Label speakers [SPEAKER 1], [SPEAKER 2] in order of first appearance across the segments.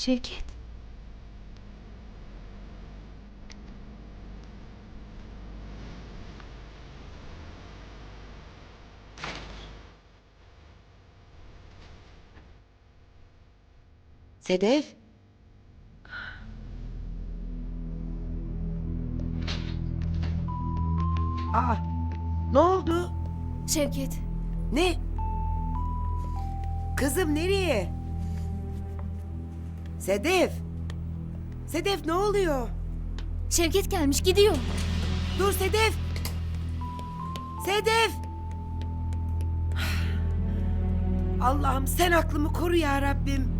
[SPEAKER 1] Şevket.
[SPEAKER 2] Sedef. Aa, ne oldu?
[SPEAKER 1] Şevket.
[SPEAKER 2] Ne? Kızım nereye? Sedef. Sedef ne oluyor?
[SPEAKER 1] Şevket gelmiş gidiyor.
[SPEAKER 2] Dur Sedef. Sedef. Allah'ım sen aklımı koru ya Rabbim.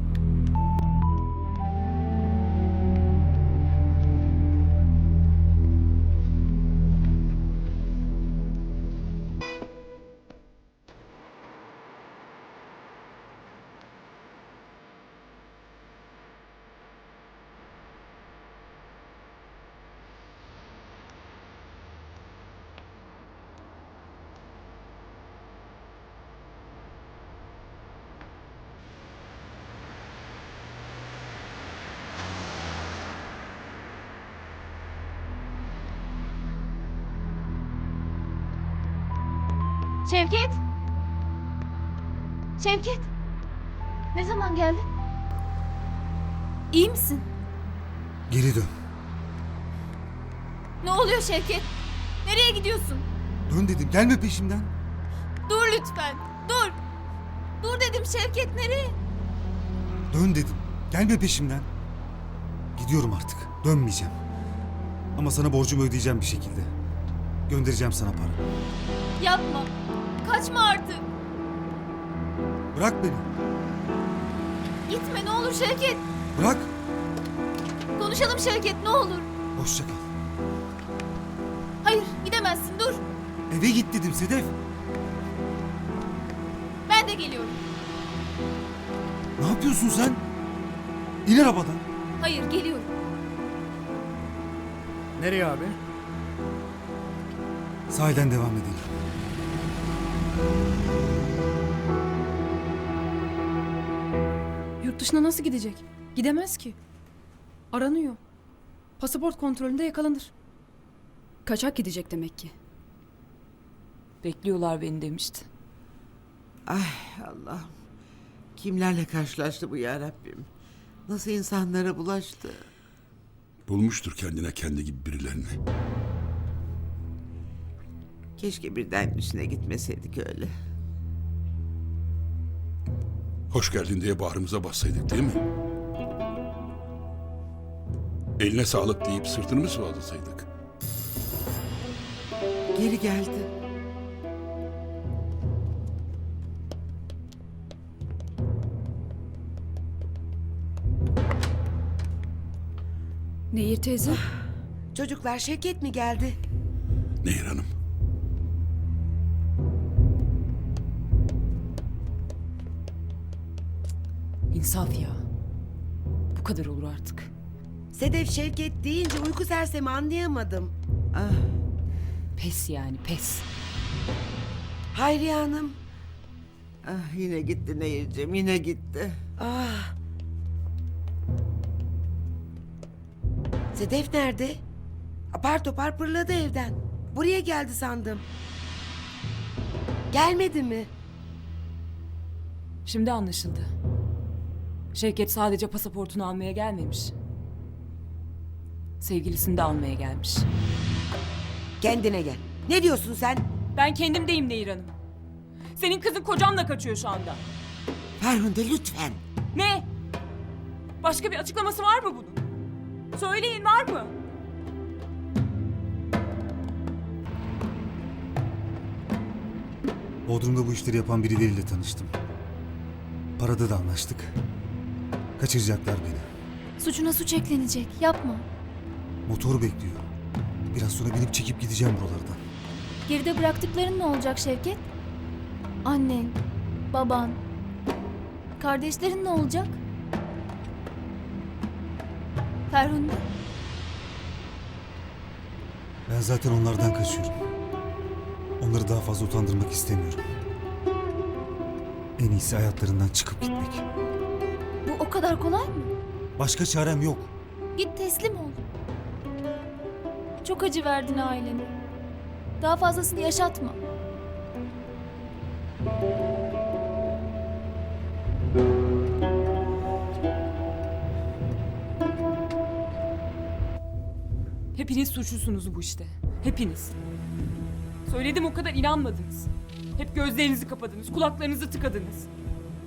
[SPEAKER 1] Şevket. Şevket. Ne zaman geldin? İyi misin?
[SPEAKER 3] Geri dön.
[SPEAKER 1] Ne oluyor Şevket? Nereye gidiyorsun?
[SPEAKER 3] Dön dedim gelme peşimden.
[SPEAKER 1] Dur lütfen. Dur. Dur dedim Şevket nereye?
[SPEAKER 3] Dön dedim. Gelme peşimden. Gidiyorum artık. Dönmeyeceğim. Ama sana borcumu ödeyeceğim bir şekilde. Göndereceğim sana para.
[SPEAKER 1] Yapma. Kaçma artık.
[SPEAKER 3] Bırak beni.
[SPEAKER 1] Gitme ne olur Şevket.
[SPEAKER 3] Bırak.
[SPEAKER 1] Konuşalım Şevket ne olur.
[SPEAKER 3] Hoşça kal.
[SPEAKER 1] Hayır gidemezsin dur.
[SPEAKER 3] Eve git dedim Sedef.
[SPEAKER 1] Ben de geliyorum.
[SPEAKER 3] Ne yapıyorsun sen? İn arabadan.
[SPEAKER 1] Hayır geliyorum.
[SPEAKER 4] Nereye abi?
[SPEAKER 3] Sahilden devam edelim.
[SPEAKER 5] Yurt dışına nasıl gidecek? Gidemez ki. Aranıyor. Pasaport kontrolünde yakalanır. Kaçak gidecek demek ki.
[SPEAKER 6] Bekliyorlar beni demişti.
[SPEAKER 2] Ay Allah'ım. Kimlerle karşılaştı bu ya Rabbim? Nasıl insanlara bulaştı?
[SPEAKER 7] Bulmuştur kendine kendi gibi birilerini.
[SPEAKER 2] Keşke birden üstüne gitmeseydik öyle.
[SPEAKER 7] Hoş geldin diye bağrımıza bassaydık değil mi? Eline sağlık deyip sırtını mı sıvazlasaydık?
[SPEAKER 2] Geri geldi.
[SPEAKER 5] Nehir teyze.
[SPEAKER 2] Çocuklar Şevket mi geldi?
[SPEAKER 7] Nehir Hanım.
[SPEAKER 6] İnsaf ya. Bu kadar olur artık.
[SPEAKER 2] Sedef Şevket deyince uyku sersemi anlayamadım. Ah,
[SPEAKER 6] Pes yani pes.
[SPEAKER 2] Hayriye Hanım. Ah, yine gitti Nehir'cim yine gitti. Ah. Sedef nerede? Apar topar pırladı evden. Buraya geldi sandım. Gelmedi mi?
[SPEAKER 6] Şimdi anlaşıldı. Şevket sadece pasaportunu almaya gelmemiş. Sevgilisini de almaya gelmiş.
[SPEAKER 2] Kendine gel. Ne diyorsun sen?
[SPEAKER 6] Ben kendimdeyim Nehir Hanım. Senin kızın kocanla kaçıyor şu anda.
[SPEAKER 2] Ferhunde lütfen.
[SPEAKER 6] Ne? Başka bir açıklaması var mı bunun? Söyleyin var mı?
[SPEAKER 3] Bodrum'da bu işleri yapan birileriyle tanıştım. Parada da anlaştık. Kaçıracaklar beni.
[SPEAKER 1] Suçuna suç eklenecek. Yapma.
[SPEAKER 3] Motor bekliyor. Biraz sonra binip çekip gideceğim buralardan.
[SPEAKER 1] Geride bıraktıkların ne olacak Şevket? Annen, baban, kardeşlerin ne olacak? Ferhunde.
[SPEAKER 3] Ben zaten onlardan kaçıyorum. Onları daha fazla utandırmak istemiyorum. En iyisi hayatlarından çıkıp gitmek.
[SPEAKER 1] Bu o kadar kolay mı?
[SPEAKER 3] Başka çarem yok.
[SPEAKER 1] Git teslim ol. Çok acı verdin ailene. Daha fazlasını yaşatma.
[SPEAKER 6] Hepiniz suçlusunuz bu işte. Hepiniz. Söyledim o kadar inanmadınız. Hep gözlerinizi kapadınız, kulaklarınızı tıkadınız.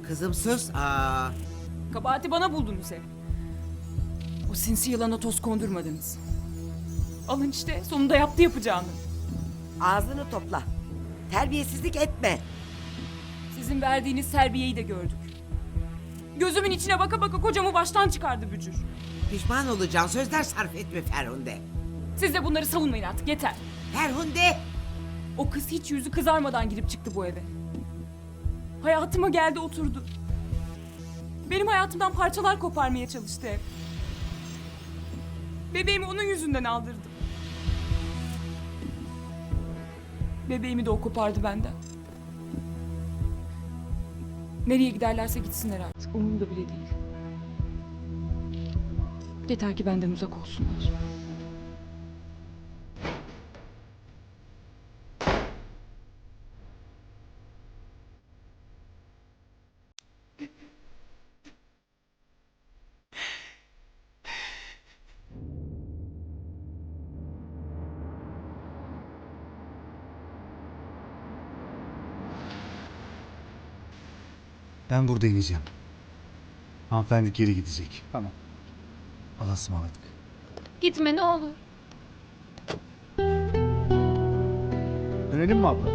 [SPEAKER 4] Kızım sus. Aa,
[SPEAKER 6] Kabahati bana buldunuz hep. O sinsi yılana toz kondurmadınız. Alın işte sonunda yaptı yapacağını.
[SPEAKER 4] ağzını topla. Terbiyesizlik etme.
[SPEAKER 6] Sizin verdiğiniz terbiyeyi de gördük. Gözümün içine baka baka kocamı baştan çıkardı bücür.
[SPEAKER 4] Pişman olacaksın. Sözler sarf etme Ferhunde.
[SPEAKER 6] Siz de bunları savunmayın artık yeter.
[SPEAKER 4] Ferhunde!
[SPEAKER 6] O kız hiç yüzü kızarmadan girip çıktı bu eve. Hayatıma geldi oturdu. Benim hayatımdan parçalar koparmaya çalıştı hep. Bebeğimi onun yüzünden aldırdım. Bebeğimi de o kopardı benden. Nereye giderlerse gitsinler artık. Umurumda bile değil. Yeter ki benden uzak olsunlar.
[SPEAKER 3] Ben burada ineceğim. Hanımefendi geri gidecek. Tamam. Allah'a ısmarladık.
[SPEAKER 1] Gitme ne olur.
[SPEAKER 3] Dönelim mi abla?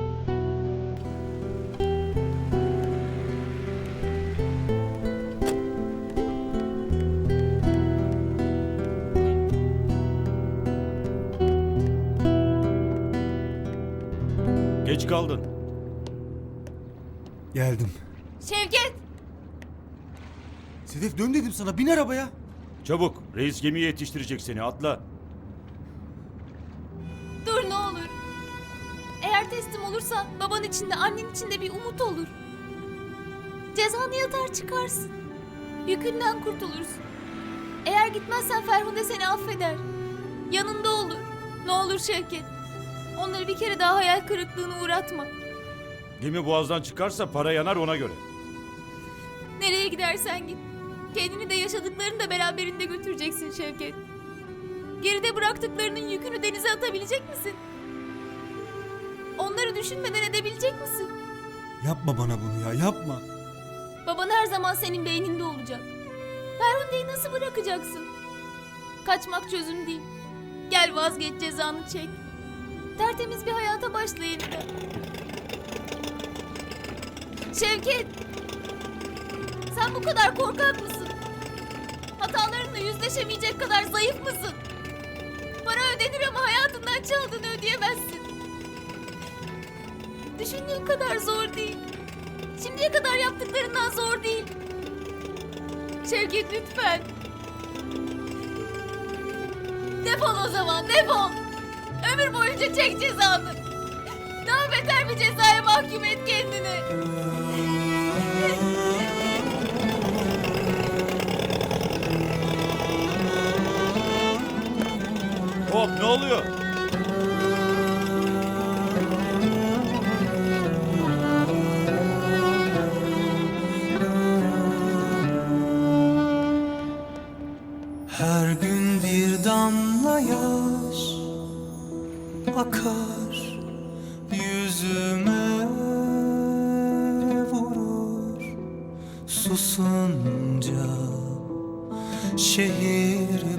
[SPEAKER 8] Geç kaldın.
[SPEAKER 3] Geldim.
[SPEAKER 1] Şevket!
[SPEAKER 3] Sedef dön dedim sana bin arabaya.
[SPEAKER 8] Çabuk. Reis gemiye yetiştirecek seni. Atla.
[SPEAKER 1] Dur ne olur. Eğer teslim olursan baban için de annen için de bir umut olur. Cezanı yatar çıkarsın. Yükünden kurtulursun. Eğer gitmezsen Ferhunde seni affeder. Yanında olur. Ne olur Şevket. Onları bir kere daha hayal kırıklığına uğratma.
[SPEAKER 8] Gemi boğazdan çıkarsa para yanar ona göre.
[SPEAKER 1] Nereye gidersen git. Kendini de yaşadıklarını da beraberinde götüreceksin Şevket. Geride bıraktıklarının yükünü denize atabilecek misin? Onları düşünmeden edebilecek misin?
[SPEAKER 3] Yapma bana bunu ya yapma.
[SPEAKER 1] Baban her zaman senin beyninde olacak. Ferhunde'yi nasıl bırakacaksın? Kaçmak çözüm değil. Gel vazgeç cezanı çek. Tertemiz bir hayata başla yeniden. Şevket! Sen bu kadar korkak mısın? Hatalarınla yüzleşemeyecek kadar zayıf mısın? Para ödenir ama hayatından çaldığını ödeyemezsin. Düşündüğün kadar zor değil. Şimdiye kadar yaptıklarından zor değil. Şevket lütfen. Defol o zaman defol. Ömür boyunca çek cezanı. Daha beter bir cezaya mahkum et kendini.
[SPEAKER 8] Hop ne oluyor?
[SPEAKER 9] susunca şehir